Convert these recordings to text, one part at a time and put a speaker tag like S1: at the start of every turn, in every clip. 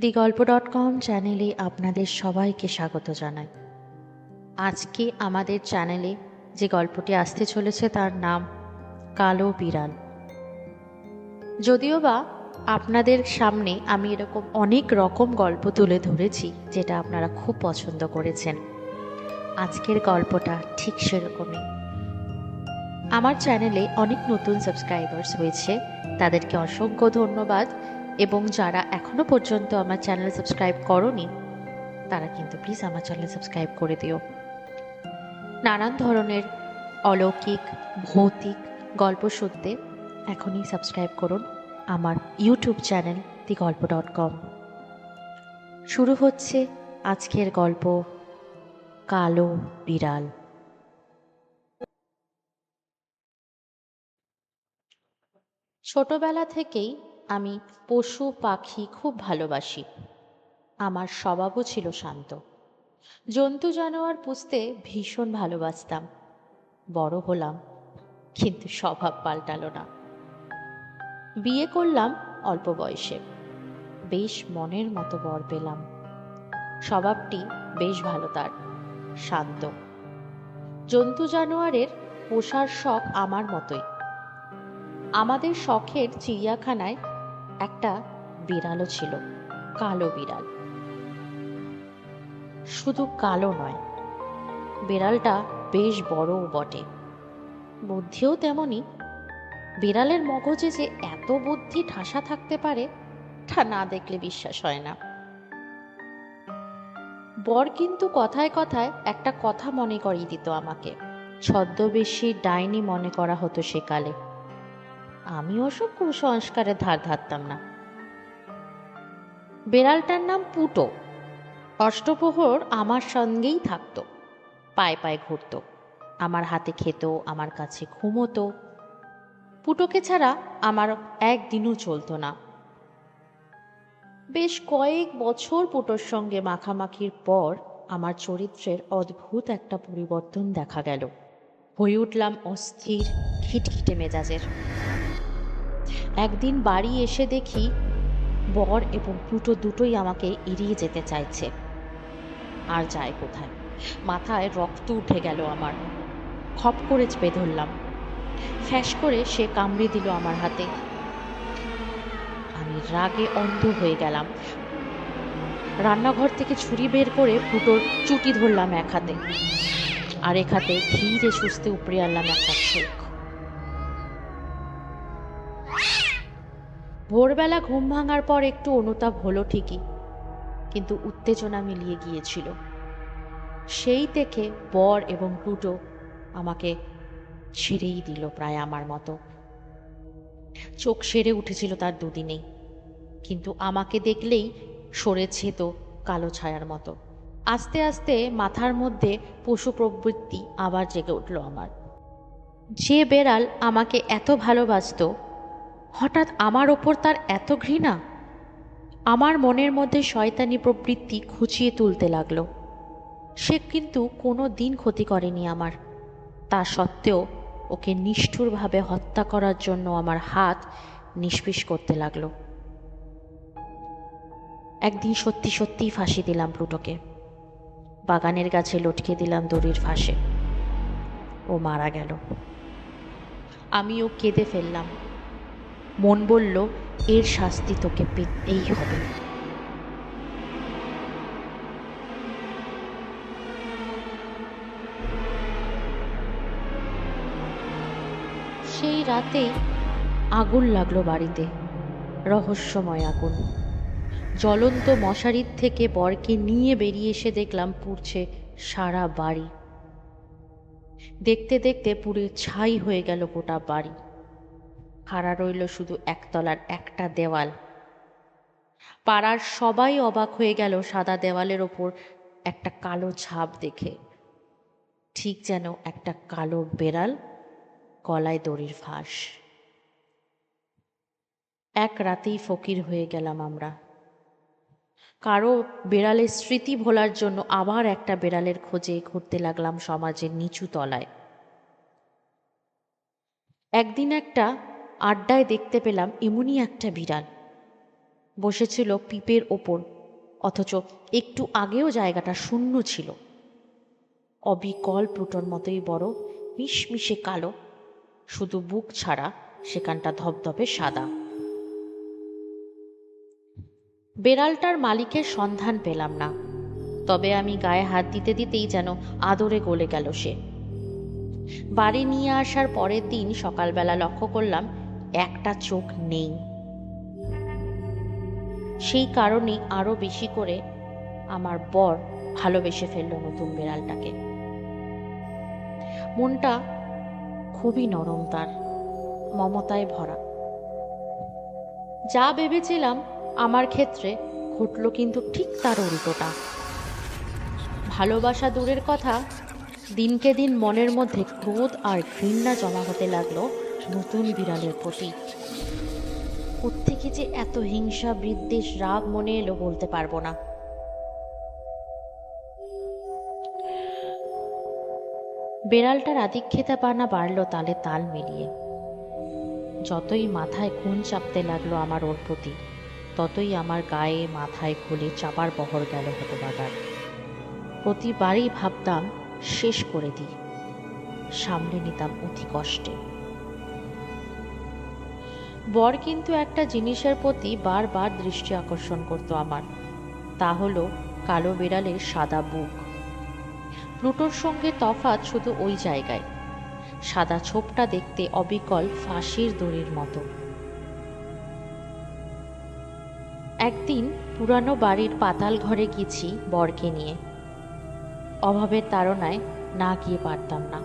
S1: দি গল্প dot com চ্যানেলে আপনাদের সবাইকে স্বাগত জানাই। আজকে আমাদের চ্যানেলে যে গল্পটি আসতে চলেছে তার নাম কালো বিড়াল। যদিও বা আপনাদের সামনে আমি এরকম অনেক রকম গল্প তুলে ধরেছি, যেটা আপনারা খুব পছন্দ করেছেন। আজকের গল্পটা ঠিক সেরকমই। আমার চ্যানেলে অনেক নতুন সাবস্ক্রাইবার্স হয়েছে, তাদেরকে অসংখ্য ধন্যবাদ। এবং যারা এখনও পর্যন্ত আমার চ্যানেল সাবস্ক্রাইব করনি, তারা কিন্তু প্লিজ আমার চ্যানেল সাবস্ক্রাইব করে দিও। নানান ধরনের অলৌকিক, ভৌতিক গল্প শুনতে এখনই সাবস্ক্রাইব করুন আমার ইউটিউব চ্যানেল দি গল্প ডট কম। শুরু হচ্ছে আজকের গল্প কালো বিড়াল। ছোটবেলা থেকেই আমি পশু পাখি খুব ভালোবাসি। আমার স্বভাবও ছিল শান্ত। জন্তু জানোয়ার পুষতে ভীষণ ভালোবাসতাম। বড় হলাম, কিন্তু স্বভাব পাল্টালো না। বিয়ে করলাম অল্প বয়সে। বেশ মনের মতো বর পেলাম। স্বভাবটি বেশ ভালো তার, শান্ত। জন্তু জানোয়ারের পোষার শখ আমার মতোই। আমাদের শখের চিড়িয়াখানায় একটা বিড়ালও ছিল, কালো বিড়াল। শুধু কালো নয়, বিড়ালটা বেশ বড়ও বটে। বুদ্ধিও তেমনই। বিড়ালের মগজে যে এত বুদ্ধি ঠাসা থাকতে পারে, তা না দেখলে বিশ্বাস হয় না। বর কিন্তু কথায় কথায় একটা কথা মনে করিয়ে দিত আমাকে। ছদ্মবেশী ডাইনি মনে করা হতো সেকালে। আমি ওসব কুসংস্কারের ধার ধারতাম না। বেড়ালটার নাম পুটো। অষ্টপ্রহর আমার সঙ্গেই থাকতো। পায়ে পায়ে ঘুরতো। আমার হাতে খেত, আমার কাছে ঘুমোতো। পুটোকে ছাড়া আমার একদিনও চলতো না। বেশ কয়েক বছর পুটোর সঙ্গে মাখামাখির পর আমার চরিত্রের অদ্ভুত একটা পরিবর্তন দেখা গেল। হয়ে উঠলাম অস্থির, খিটখিটে মেজাজের। একদিন বাড়ি এসে দেখি বর এবং প্লুটো দুটোই আমাকে এড়িয়ে যেতে চাইছে। আর যায় কোথায়? মাথায় রক্ত উঠে গেল আমার। খপ করে চেপে ধরলাম। ফ্যাস করে সে কামড়ে দিল আমার হাতে। আমি রাগে অন্ধ হয়ে গেলাম। রান্নাঘর থেকে ছুরি বের করে প্লুটোর চুটি ধরলাম এক হাতে। আর এক হাতে ধীরে সুস্থে উপড়ে আনলাম একটা চোখ ভোরবেলা ঘুম ভাঙার পর একটু অনুতাপ হলো ঠিকই, কিন্তু উত্তেজনা মিলিয়ে গিয়েছিল। সেই থেকে বর এবং প্লুটো আমাকে ছেড়েই দিল প্রায় আমার মতো। চোখ সেরে উঠেছিল তার দুদিনেই, কিন্তু আমাকে দেখলেই সরেছে তো কালো ছায়ার মতো। আস্তে আস্তে মাথার মধ্যে পশু প্রবৃত্তি আবার জেগে উঠল আমার। যে বেড়াল আমাকে এত ভালোবাসতো হঠাৎ আমার ওপর তার এত ঘৃণা? আমার মনের মধ্যে শয়তানি প্রবৃত্তি খুঁচিয়ে তুলতে লাগল। সে কিন্তু কোনো দিন ক্ষতি করেনি আমার। তা সত্ত্বেও ওকে নিষ্ঠুরভাবে হত্যা করার জন্য আমার হাত নিষ্পিস করতে লাগল। একদিন সত্যি সত্যিই ফাঁসি দিলাম প্লুটোকে। বাগানের গাছে লটকে দিলাম দড়ির ফাঁসে। ও মারা গেল। আমিও কেঁদে ফেললাম। মন বলল, এর শাস্তি তোকে পেতেই হবে। সেই রাতেই আগুন লাগল বাড়িতে। রহস্যময় আগুন। জ্বলন্ত মশারির থেকে বরকে নিয়ে বেরিয়ে এসে দেখলাম পুড়ছে সারা বাড়ি। দেখতে দেখতে পুড়ে ছাই হয়ে গেল গোটা বাড়ি। খাড়া রইল শুধু একতলার একটা দেওয়াল। পাড়ার সবাই অবাক হয়ে গেল সাদা দেওয়ালের ওপর একটা কালো ছাপ দেখে। ঠিক যেন একটা কালো বেড়াল গলায় দড়ির ফাঁস। এক রাতেই ফকির হয়ে গেলাম আমরা। কারও বেড়ালের স্মৃতি ভোলার জন্য আবার একটা বেড়ালের খোঁজে ঘুরতে লাগলাম সমাজের নিচু তলায়। একদিন একটা আড্ডায় দেখতে পেলাম এমনই একটা বিড়াল। বসেছিল পিপের ওপর, অথচ একটু আগেও জায়গাটা শূন্য ছিল। অবিকল প্লুটোর মতোই বড়, মিশমিশে কালো, শুধু বুক ছাড়া সেখানটা ধবধবে সাদা। বেড়ালটার মালিকের সন্ধান পেলাম না, তবে আমি গায়ে হাত দিতে দিতেই যেন আদরে গলে গেল সে। বাড়ি নিয়ে আসার পরের দিন সকালবেলা লক্ষ্য করলাম একটা চোখ নেই। সেই কারণেই আরও বেশি করে আমার বর ভালোবেসে ফেলল নতুন বেড়ালটাকে। মনটা খুবই নরম তার, মমতায় ভরা। যা ভেবেছিলাম আমার ক্ষেত্রে ঘটল কিন্তু ঠিক তার উল্টোটা। ভালোবাসা দূরের কথা দিনকে দিন মনের মধ্যে ক্রোধ আর ঘৃণা জমা হতে লাগল। নতুন বিড়ালের প্রতি। কোত্থেকে যে এত হিংসা বিদ্বেষ রাগ মনে এলো বলতে পারব না। বেড়ালটার আদিক্ষেতা পানা বাড়লো তালে তাল মিলিয়ে। যতই মাথায় খুন চাপতে লাগল আমার ওর প্রতি, ততই আমার গায়ে মাথায় খুলে চাপার বহর গেল হতো বাগার প্রতিবারই ভাবতাম, শেষ করে দিই। সামলে নিতাম অতি কষ্টে। বর কিন্তু একটা জিনিসের প্রতি বারবার দৃষ্টি আকর্ষণ করতো আমার। তা হলো কালো বিড়ালের সাদা বুক। প্লুটোর সঙ্গে তফাৎ শুধু ওই জায়গায়। সাদা ছোপটা দেখতে অবিকল ফাঁসির দড়ির মতো। একদিন পুরানো বাড়ির পাতাল ঘরে গেছি বরকে নিয়ে। অভাবের তাড়নায় না গিয়ে পারতাম না।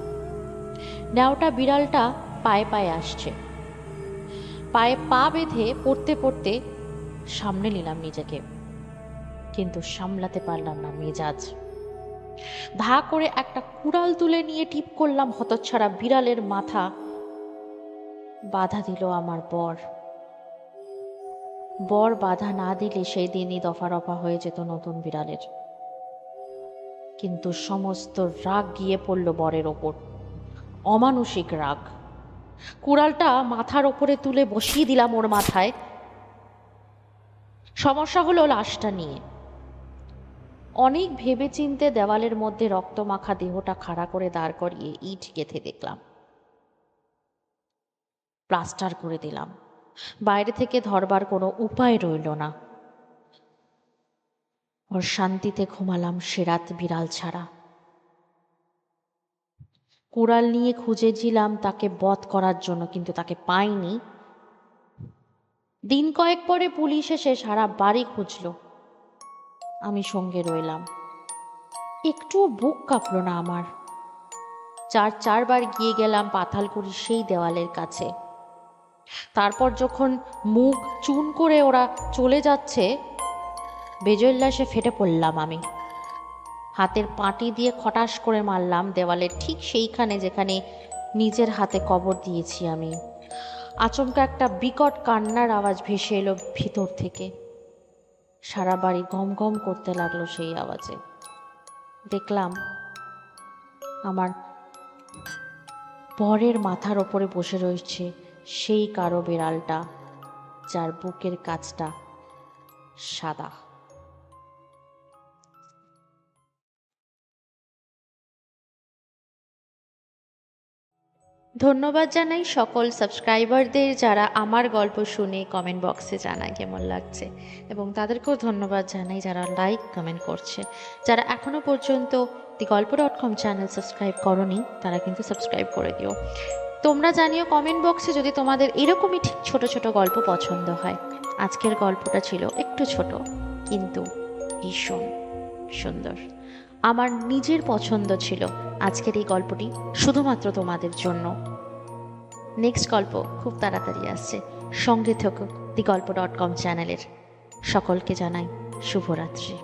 S1: ন্যাওটা বিড়ালটা পায়ে পায়ে আসছে। পায়ে পা বেঁধে পড়তে পড়তে সামনে নিলাম নিজেকে। কিন্তু সামলাতে পারলাম না মেজাজ। ধা করে একটা কুড়াল তুলে নিয়ে টিপ করলাম হতচ্ছাড়া বিড়ালের মাথা। বাধা দিল আমার বর। বর বাধা না দিলে সেই দিনই দফা রফা হয়ে যেত নতুন বিড়ালের। কিন্তু সমস্ত রাগ গিয়ে পড়ল বরের ওপর। অমানসিক রাগ। কুড়ালটা মাথার ওপরে তুলে বসিয়ে দিলাম ওর মাথায়। সমস্যা হলো লাশটা নিয়ে। অনেক ভেবে চিনতে দেওয়ালের মধ্যে রক্তমাখা দেহটা খাড়া করে দাঁড় করিয়ে ইট গেথে দেখলাম। প্লাস্টার করে দিলাম। বাইরে থেকে ধরবার কোনো উপায় রইল না। ওর শান্তিতে ঘুমালাম সেরাত বিড়াল ছাড়া। কুড়াল নিয়ে খুঁজেছিলাম তাকে বধ করার জন্য, কিন্তু তাকে পাইনি। দিন কয়েক পরে পুলিশ এসে সারা বাড়ি খুঁজলো। আমি সঙ্গে রইলাম। একটুও বুক কাঁপল না আমার। চার চারবার গিয়ে গেলাম পাথালকুড়ি সেই দেওয়ালের কাছে। তারপর যখন মুখ চুন করে ওরা চলে যাচ্ছে বেজল্লাসে ফেটে পড়লাম আমি। হাতের পাটি দিয়ে খটাস করে মারলাম, দেওয়ালের ঠিক সেইখানে যেখানে নিজের হাতে কবর দিয়েছি আমি। আচমকা একটা বিকট কান্নার আওয়াজ ভেসে এলো ভিতর থেকে। সারা বাড়ি গম গম করতে লাগল সেই আওয়াজে। দেখলাম আমার বরের মাথার ওপরে বসে রয়েছে সেই কারও বিড়ালটা, যার বুকের কাজটা সাদা। ধন্যবাদ জানাই সকল সাবস্ক্রাইবারদের যারা আমার গল্প শুনে কমেন্ট বক্সে জানায় কেমন লাগছে। এবং তাদেরকেও ধন্যবাদ জানাই যারা লাইক কমেন্ট করছে। যারা এখনও পর্যন্ত দি গল্প ডট কম চ্যানেল সাবস্ক্রাইব করনি, তারা কিন্তু সাবস্ক্রাইব করে দিও। তোমরা জানিও কমেন্ট বক্সে যদি তোমাদের এরকমই ঠিক ছোট ছোট গল্প পছন্দ হয়। আজকের গল্পটা ছিল একটু ছোট, কিন্তু ভীষণ সুন্দর। আমার নিজের পছন্দ ছিল। আজকের এই গল্পটি শুধুমাত্র তোমাদের জন্য। নেক্সট গল্প খুব তাড়াতাড়ি আসছে। সঙ্গে থেকো দি গল্প ডট কম চ্যানেলের। সকলকে জানাই শুভরাত্রি।